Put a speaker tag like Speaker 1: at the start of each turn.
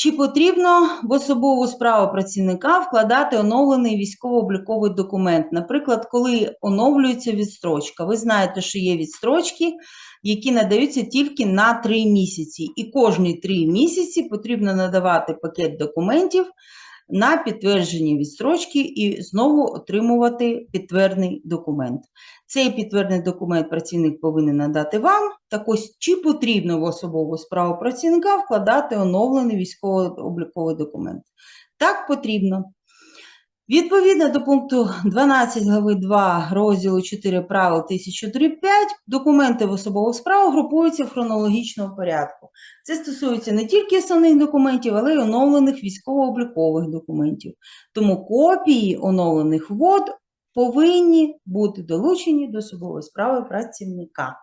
Speaker 1: Чи потрібно в особову справу працівника вкладати оновлений військово-обліковий документ? Наприклад, коли оновлюється відстрочка. Ви знаєте, що є відстрочки, які надаються тільки на 3 місяці. І кожні 3 місяці потрібно надавати пакет документів на підтвердження відстрочки і знову отримувати підтвердний документ. Цей підтверджений документ працівник повинен надати вам. Так ось, чи потрібно в особову справу працівника вкладати оновлений військово-обліковий документ? Так, потрібно. Відповідно до пункту 12 глави 2 розділу 4 правил 1003.5 документи в особову справу групуються в хронологічному порядку. Це стосується не тільки основних документів, але й оновлених військово-облікових документів. Тому копії оновлених вод повинні бути долучені до особової справи працівника.